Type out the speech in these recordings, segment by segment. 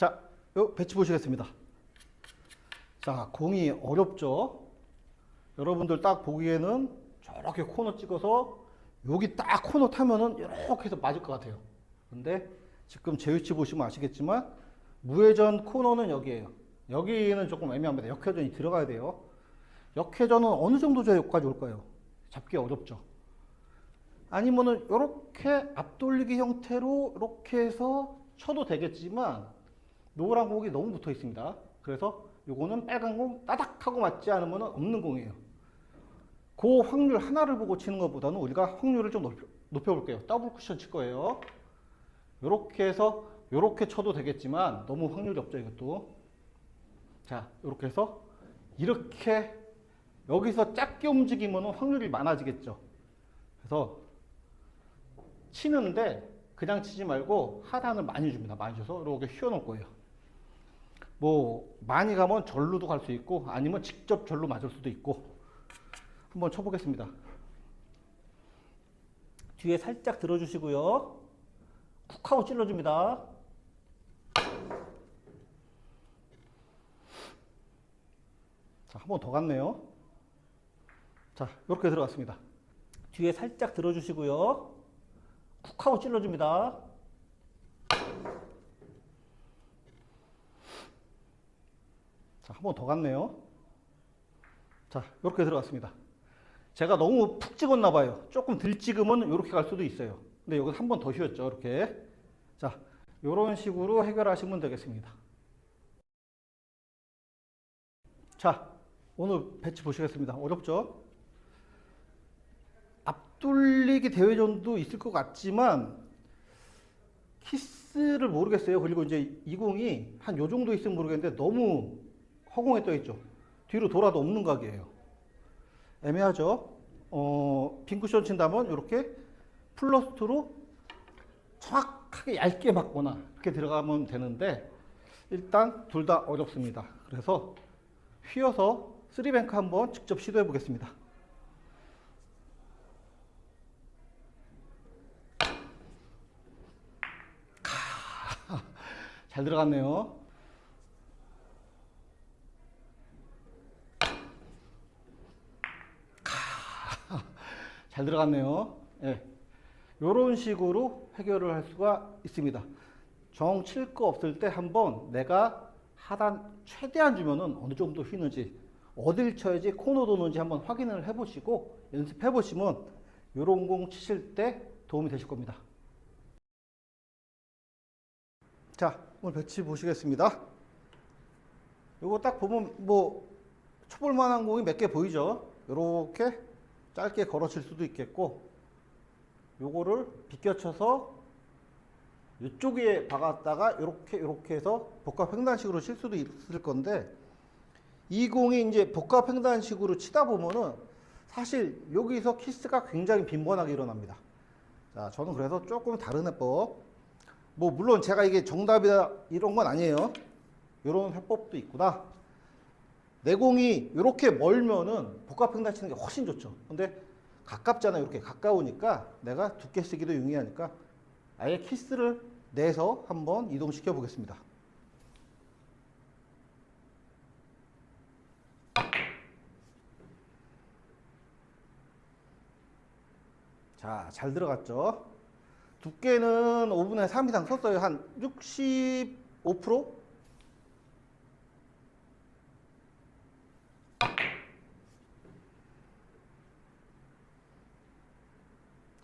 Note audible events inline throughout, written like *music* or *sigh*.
자, 요 배치 보시겠습니다. 자, 공이 어렵죠? 여러분들 딱 보기에는 저렇게 코너 찍어서 여기 딱 코너 타면은 이렇게 해서 맞을 것 같아요. 근데 지금 제 위치 보시면 아시겠지만 무회전 코너는 여기에요. 여기는 조금 애매합니다. 역회전이 들어가야 돼요. 역회전은 어느 정도 저기까지 올 거예요. 잡기 어렵죠. 아니면은 이렇게 앞돌리기 형태로 이렇게 해서 쳐도 되겠지만 노란 공이 너무 붙어 있습니다. 그래서 요거는 빨간 공 따닥 하고 맞지 않으면 없는 공이에요. 그 확률 하나를 보고 치는 것보다는 우리가 확률을 좀 높여, 높여볼게요. 더블 쿠션 칠 거예요. 요렇게 해서 요렇게 쳐도 되겠지만 너무 확률이 없죠 이것도. 자, 요렇게 해서 이렇게 여기서 작게 움직이면 확률이 많아지겠죠. 그래서 치는데 그냥 치지 말고 하단을 많이 줍니다. 많이 줘서 이렇게 휘어놓을 거예요. 뭐 많이 가면 절로도 갈 수 있고 아니면 직접 절로 맞을 수도 있고 한번 쳐보겠습니다. 뒤에 살짝 들어주시고요. 쿡 하고 찔러줍니다. 자, 한 번 더 갔네요. 자, 이렇게 들어갔습니다. 뒤에 살짝 들어주시고요. 쿡 하고 찔러줍니다. 자, 한 번 더 갔네요. 자, 이렇게 들어갔습니다. 제가 너무 푹 찍었나 봐요. 조금 덜 찍으면 이렇게 갈 수도 있어요. 근데 여기 한번더 휘었죠. 이렇게. 자, 이런 식으로 해결하시면 되겠습니다. 자, 오늘 배치 보시겠습니다. 어렵죠? 앞돌리기 대회전도 있을 것 같지만 키스를 모르겠어요. 그리고 이제 이 공이 한 요 정도 있으면 모르겠는데 너무 허공에 떠 있죠. 뒤로 돌아도 없는 각이에요. 애매하죠. 어, 빈 쿠션 친다면 이렇게 플러스트로 정확하게 얇게 맞거나 이렇게 들어가면 되는데 일단 둘 다 어렵습니다. 그래서 휘어서 쓰리뱅크 한번 직접 시도해 보겠습니다. *laughs* 잘 들어갔네요. 잘 들어갔네요. 예. 이런 식으로 해결을 할 수가 있습니다. 정 칠 거 없을 때 한번 내가 하단 최대한 주면은 어느 정도 휘는지 어딜 쳐야지 코너 도는지 한번 확인을 해 보시고 연습해 보시면 이런 공 치실 때 도움이 되실 겁니다. 자, 오늘 배치 보시겠습니다. 요거 딱 보면 뭐 쳐볼 만한 공이 몇 개 보이죠? 요렇게 짧게 걸어칠 수도 있겠고 요거를 비껴쳐서 이쪽에 박았다가 이렇게 이렇게 해서 복합 횡단식으로 칠 수도 있을 건데 이 공이 이제 복합 횡단식으로 치다 보면은 사실 여기서 키스가 굉장히 빈번하게 일어납니다. 자, 저는 그래서 조금 다른 해법. 뭐 물론 제가 이게 정답이다 이런 건 아니에요. 이런 해법도 있구나. 내 공이 이렇게 멀면은 복합 횡단 치는 게 훨씬 좋죠. 근데 가깝잖아요. 이렇게 가까우니까 내가 두께 쓰기도 용이하니까 아예 키스를 내서 한번 이동시켜 보겠습니다. 자, 잘 들어갔죠? 두께는 5분의 3 이상 썼어요. 한 65%?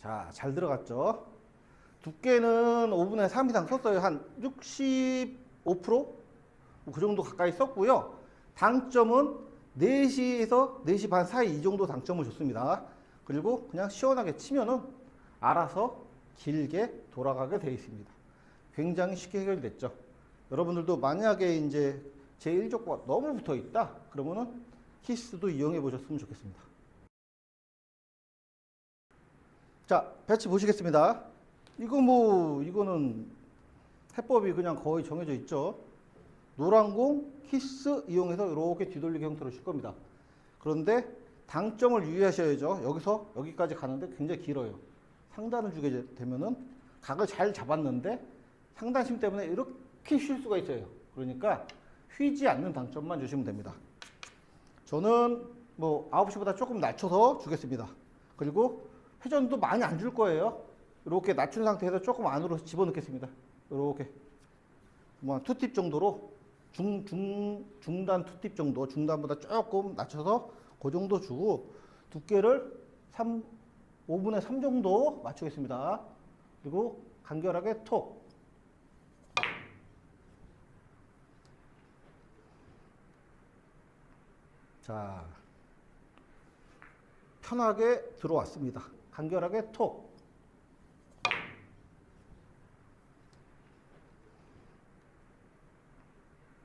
자, 잘 들어갔죠? 두께는 5분의 3 이상 썼어요. 한 65%? 그 정도 가까이 썼고요. 당점은 4시에서 4시 반 사이 이 정도 당점을 줬습니다. 그리고 그냥 시원하게 치면은 알아서 길게 돌아가게 되어 있습니다. 굉장히 쉽게 해결됐죠. 여러분들도 만약에 이제 제1족보가 너무 붙어 있다. 그러면은 키스도 이용해 보셨으면 좋겠습니다. 자, 배치 보시겠습니다. 이거 뭐, 이거는 해법이 그냥 거의 정해져 있죠. 노란 공, 키스 이용해서 이렇게 뒤돌리기 형태로 칠 겁니다. 그런데 당점을 유의하셔야죠. 여기서 여기까지 가는데 굉장히 길어요. 상단을 주게 되면은 각을 잘 잡았는데 상단심 때문에 이렇게 쉴 수가 있어요. 그러니까 휘지 않는 당점만 주시면 됩니다. 저는 뭐 9시보다 조금 낮춰서 주겠습니다. 그리고 회전도 많이 안 줄 거예요. 이렇게 낮춘 상태에서 조금 안으로 집어넣겠습니다. 이렇게 뭐 투팁 정도로 중, 중, 중단 투팁 정도 중단보다 조금 낮춰서 그 정도 주고 두께를 3, 5분의 3 정도 맞추겠습니다. 그리고 간결하게 톡 자, 편하게 들어왔습니다. 간결하게 톡.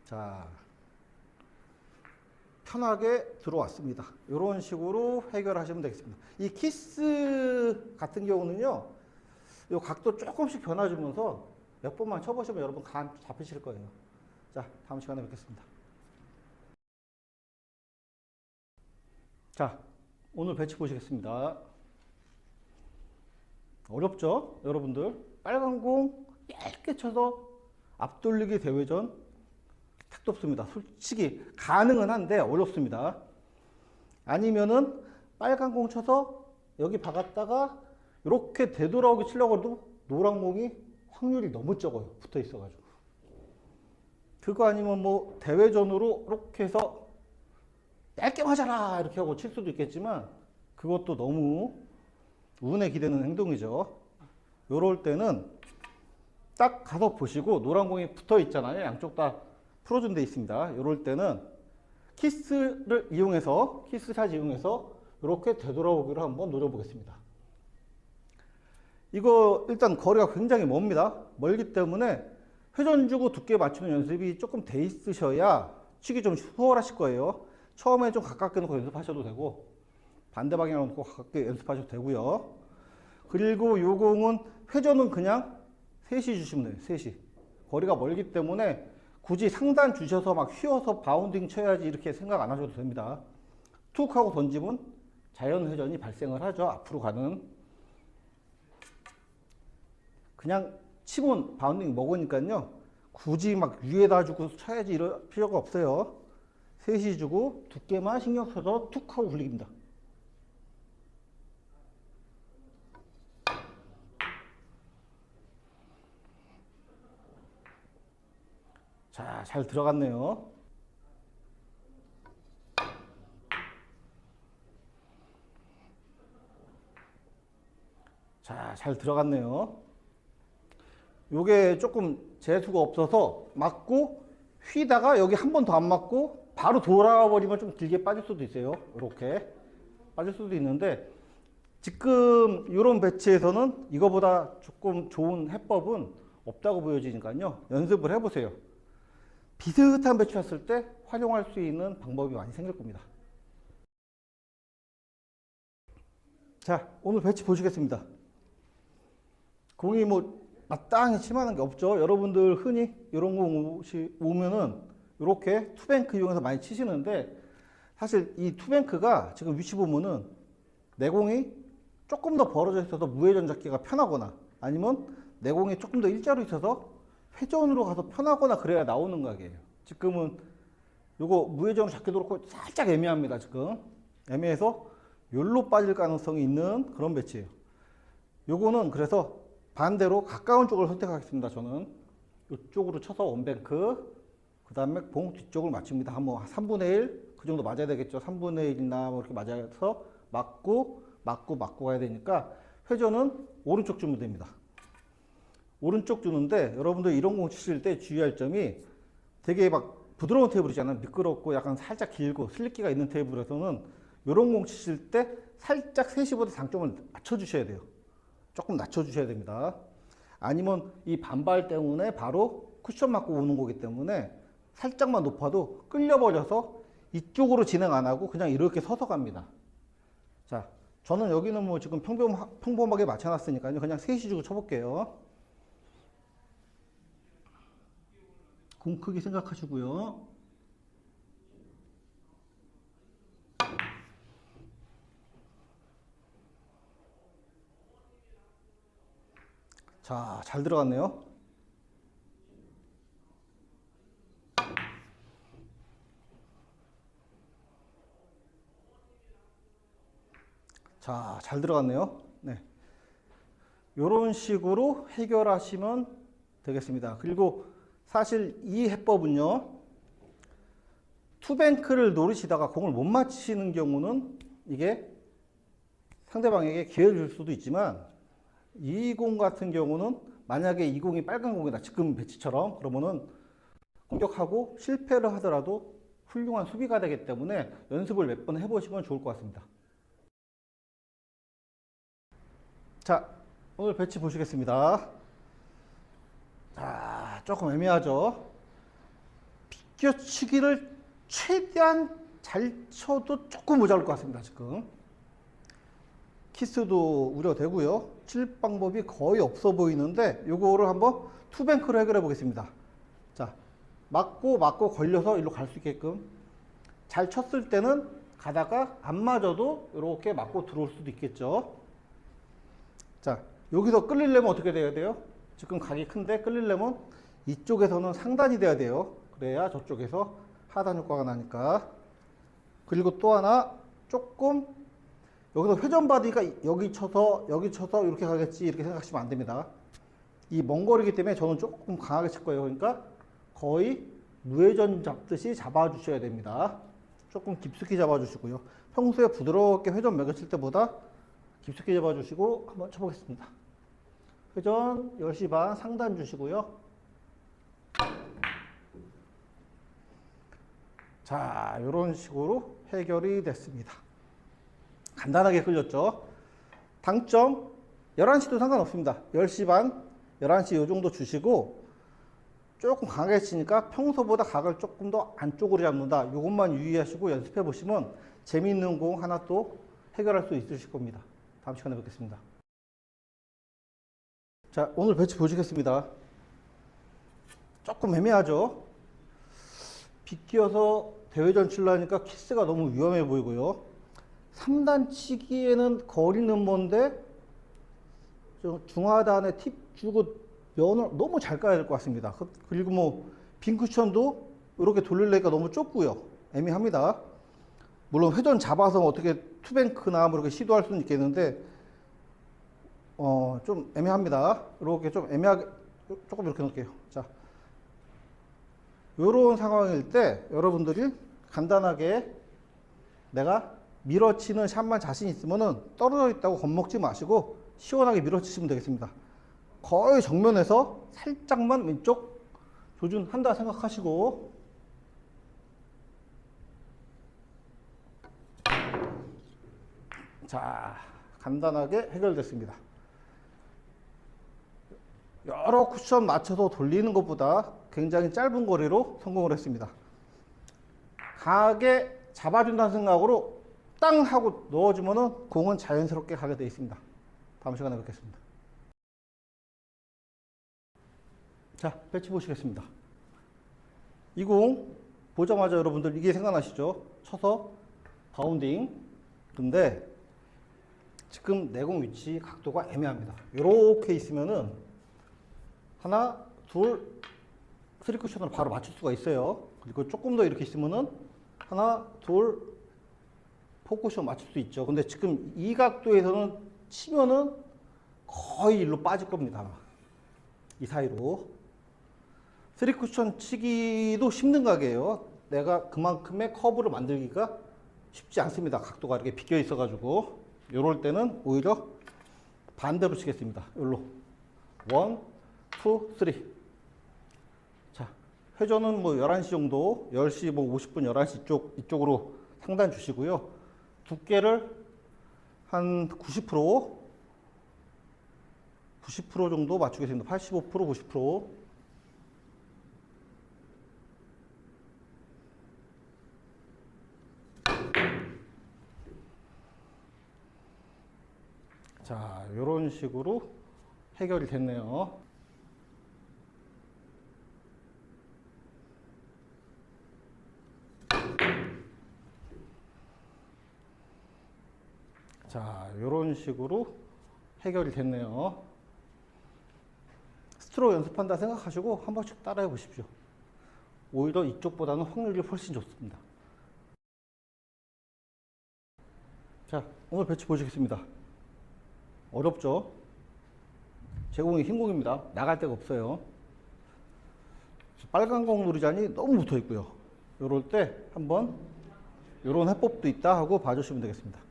자, 편하게 들어왔습니다. 이런 식으로 해결하시면 되겠습니다. 이 키스 같은 경우는요, 이 각도 조금씩 변화주면서 몇 번만 쳐보시면 여러분 감 잡히실 거예요. 자, 다음 시간에 뵙겠습니다. 자, 오늘 배치 보시겠습니다. 어렵죠? 여러분들. 빨간 공 얇게 쳐서 앞돌리기 대회전 택도 없습니다. 솔직히 가능은 한데 어렵습니다. 아니면은 빨간 공 쳐서 여기 박았다가 이렇게 되돌아오기 치려고 해도 노란 공이 확률이 너무 적어요. 붙어 있어가지고. 그거 아니면 뭐 대회전으로 이렇게 해서 얇게 맞아라 이렇게 하고 칠 수도 있겠지만 그것도 너무 운에 기대는 행동이죠. 요럴 때는 딱 가서 보시고 노란 공이 붙어 있잖아요. 양쪽 다 풀어준 데 있습니다. 요럴 때는 키스를 이용해서 키스샷 이용해서 이렇게 되돌아오기를 한번 노려보겠습니다. 이거 일단 거리가 굉장히 멉니다. 멀기 때문에 회전 주고 두께 맞추는 연습이 조금 돼 있으셔야 치기 좀 수월하실 거예요. 처음에 좀 가깝게 놓고 연습하셔도 되고 반대 방향으로 놓고 가깝게 연습하셔도 되고요. 그리고 요 공은 회전은 그냥 셋이 주시면 돼요. 셋이. 거리가 멀기 때문에 굳이 상단 주셔서 막 휘어서 바운딩 쳐야지 이렇게 생각 안 하셔도 됩니다. 툭 하고 던지면 자연 회전이 발생을 하죠. 앞으로 가는. 그냥 치면 바운딩 먹으니까요. 굳이 막 위에다 주고 쳐야지 이럴 필요가 없어요. 셋이 주고 두께만 신경 써서 툭 하고 굴립니다. 자, 잘 들어갔네요. 자, 잘 들어갔네요. 요게 조금 재수가 없어서 맞고 휘다가 여기 한 번 더 안 맞고 바로 돌아와 버리면 좀 길게 빠질 수도 있어요. 이렇게 빠질 수도 있는데 지금 이런 배치에서는 이거보다 조금 좋은 해법은 없다고 보여지니까요. 연습을 해보세요. 비슷한 배치였을 때 활용할 수 있는 방법이 많이 생길 겁니다. 자, 오늘 배치 보시겠습니다. 공이 뭐 마땅히 치마는 게 없죠. 여러분들 흔히 이런 공 오면은 이렇게 투뱅크 이용해서 많이 치시는데 사실 이 투뱅크가 지금 위치 보면은 내공이 조금 더 벌어져 있어서 무회전 잡기가 편하거나 아니면 내공이 조금 더 일자로 있어서 회전으로 가서 편하거나 그래야 나오는 각이에요. 지금은 요거 무회전으로 잡기도 그렇고 살짝 애매합니다. 지금 애매해서 열로 빠질 가능성이 있는 그런 배치예요. 요거는 그래서 반대로 가까운 쪽을 선택하겠습니다. 저는 이쪽으로 쳐서 원뱅크 그 다음에 봉 뒤쪽을 맞춥니다. 한뭐 3분의 1 그 정도 맞아야 되겠죠. 3분의 1이나 뭐 이렇게 맞아서 맞고 맞고 맞고 가야 되니까 회전은 오른쪽 주면 됩니다. 오른쪽 주는데 여러분들 이런 공 치실 때 주의할 점이 되게 막 부드러운 테이블이잖아요. 미끄럽고 약간 살짝 길고 슬립기가 있는 테이블에서는 이런 공 치실 때 살짝 3시보다 장점을 맞춰주셔야 돼요. 조금 낮춰주셔야 됩니다. 아니면 이 반발 때문에 바로 쿠션 맞고 오는 거기 때문에 살짝만 높아도 끌려버려서 이쪽으로 진행 안 하고 그냥 이렇게 서서 갑니다. 자, 저는 여기는 뭐 지금 평범, 평범하게 맞춰놨으니까요. 그냥 3시 주고 쳐볼게요. 공 크기 생각하시고요. 자, 잘 들어갔네요. 자, 잘 들어갔네요. 네. 요런 식으로 해결하시면 되겠습니다. 그리고 사실 이 해법은요, 투뱅크를 노리시다가 공을 못 맞히시는 경우는 이게 상대방에게 기회를 줄 수도 있지만 이 공 같은 경우는 만약에 이 공이 빨간 공이다. 지금 배치처럼 그러면은 공격하고 실패를 하더라도 훌륭한 수비가 되기 때문에 연습을 몇 번 해보시면 좋을 것 같습니다. 자, 오늘 배치 보시겠습니다. 자, 조금 애매하죠? 비껴치기를 최대한 잘 쳐도 조금 모자랄 것 같습니다, 지금. 키스도 우려되고요. 칠 방법이 거의 없어 보이는데 요거를 한번 투뱅크로 해결해 보겠습니다. 자, 맞고 맞고 걸려서 일로 갈 수 있게끔 잘 쳤을 때는 가다가 안 맞아도 이렇게 맞고 들어올 수도 있겠죠. 자, 여기서 끌리려면 어떻게 돼야 돼요? 지금 각이 큰데 끌리려면 이쪽에서는 상단이 돼야 돼요. 그래야 저쪽에서 하단 효과가 나니까. 그리고 또 하나 조금 여기서 회전 받으니까 여기 쳐서 여기 쳐서 이렇게 가겠지 이렇게 생각하시면 안 됩니다. 이 먼 거리기 때문에 저는 조금 강하게 칠 거예요. 그러니까 거의 무회전 잡듯이 잡아주셔야 됩니다. 조금 깊숙이 잡아주시고요. 평소에 부드럽게 회전 매겨 칠 때보다 깊숙이 잡아주시고 한번 쳐보겠습니다. 회전 10시 반 상단 주시고요. 자, 이런 식으로 해결이 됐습니다. 간단하게 끌렸죠. 당점 11시도 상관없습니다. 10시 반, 11시 이 정도 주시고 조금 강하게 치니까 평소보다 각을 조금 더 안쪽으로 잡는다. 이것만 유의하시고 연습해 보시면 재미있는 공 하나 또 해결할 수 있으실 겁니다. 다음 시간에 뵙겠습니다. 자, 오늘 배치 보시겠습니다. 조금 애매하죠? 비껴서 대회전 칠라니까 키스가 너무 위험해 보이고요. 3단 치기에는 거리는 좀 중하단에 팁 주고 면을 너무 잘 까야 될 것 같습니다. 그- 그리고 뭐 빈쿠션도 이렇게 돌릴래니까 너무 좁고요. 애매합니다. 물론 회전 잡아서 뭐 어떻게 투뱅크나 뭐 이렇게 시도할 수는 있겠는데 어 좀 애매합니다. 이렇게 좀 애매하게 조금 이렇게 놓을게요. 자, 이런 상황일 때 여러분들이 간단하게 내가 밀어치는 샷만 자신 있으면은 떨어져 있다고 겁먹지 마시고 시원하게 밀어치시면 되겠습니다. 거의 정면에서 살짝만 왼쪽 조준한다 생각하시고 자 간단하게 해결됐습니다. 여러 쿠션 맞춰서 돌리는 것보다 굉장히 짧은 거리로 성공을 했습니다. 강하게 잡아준다는 생각으로 땅 하고 넣어주면은 공은 자연스럽게 가게 되어 있습니다. 다음 시간에 뵙겠습니다. 자, 배치 보시겠습니다. 이 공 보자마자 여러분들 이게 생각나시죠? 쳐서 바운딩. 근데 지금 내공 위치 각도가 애매합니다. 이렇게 있으면은 하나, 둘, 쓰리 쿠션으로 바로 맞출 수가 있어요. 그리고 조금 더 이렇게 있으면은 하나, 둘, 포 쿠션 맞출 수 있죠. 근데 지금 이 각도에서는 치면은 거의 일로 빠질 겁니다. 이 사이로. 쓰리 쿠션 치기도 힘든 가게예요. 내가 그만큼의 커브를 만들기가 쉽지 않습니다. 각도가 이렇게 비껴 있어가지고. 요럴 때는 오히려 반대로 치겠습니다. 요로. 원, 투, 쓰리. 자, 회전은 뭐 11시 정도, 10시 뭐 50분, 11시 이쪽, 이쪽으로 상단 주시고요. 두께를 한 90%, 90% 정도 맞추겠습니다. 85%, 90%. 자, 이런 식으로 해결이 됐네요. 자, 이런 식으로 해결이 됐네요. 스트로 연습한다 생각하시고 한 번씩 따라해 보십시오. 오히려 이쪽보다는 확률이 훨씬 좋습니다. 자, 오늘 배치 보시겠습니다. 어렵죠? 제공이 흰 공입니다. 나갈 데가 없어요. 빨간 공 누리자니 너무 붙어 있고요. 요럴 때 한번 요런 해법도 있다 하고 봐주시면 되겠습니다.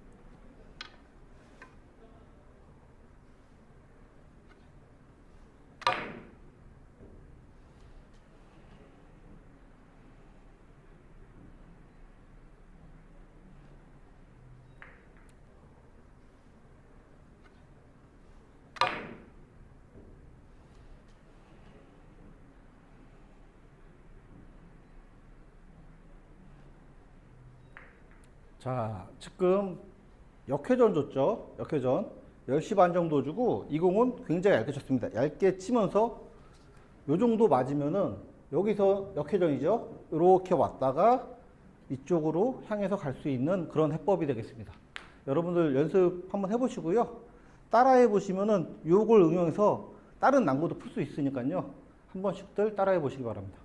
자, 지금 역회전 줬죠? 역회전. 10시 반 정도 주고 이 공은 굉장히 얇게 쳤습니다. 얇게 치면서 요 정도 맞으면은 여기서 역회전이죠? 이렇게 왔다가 이쪽으로 향해서 갈 수 있는 그런 해법이 되겠습니다. 여러분들 연습 한번 해보시고요. 따라해 보시면은 요걸 응용해서 다른 난구도 풀 수 있으니까요. 한 번씩들 따라해 보시기 바랍니다.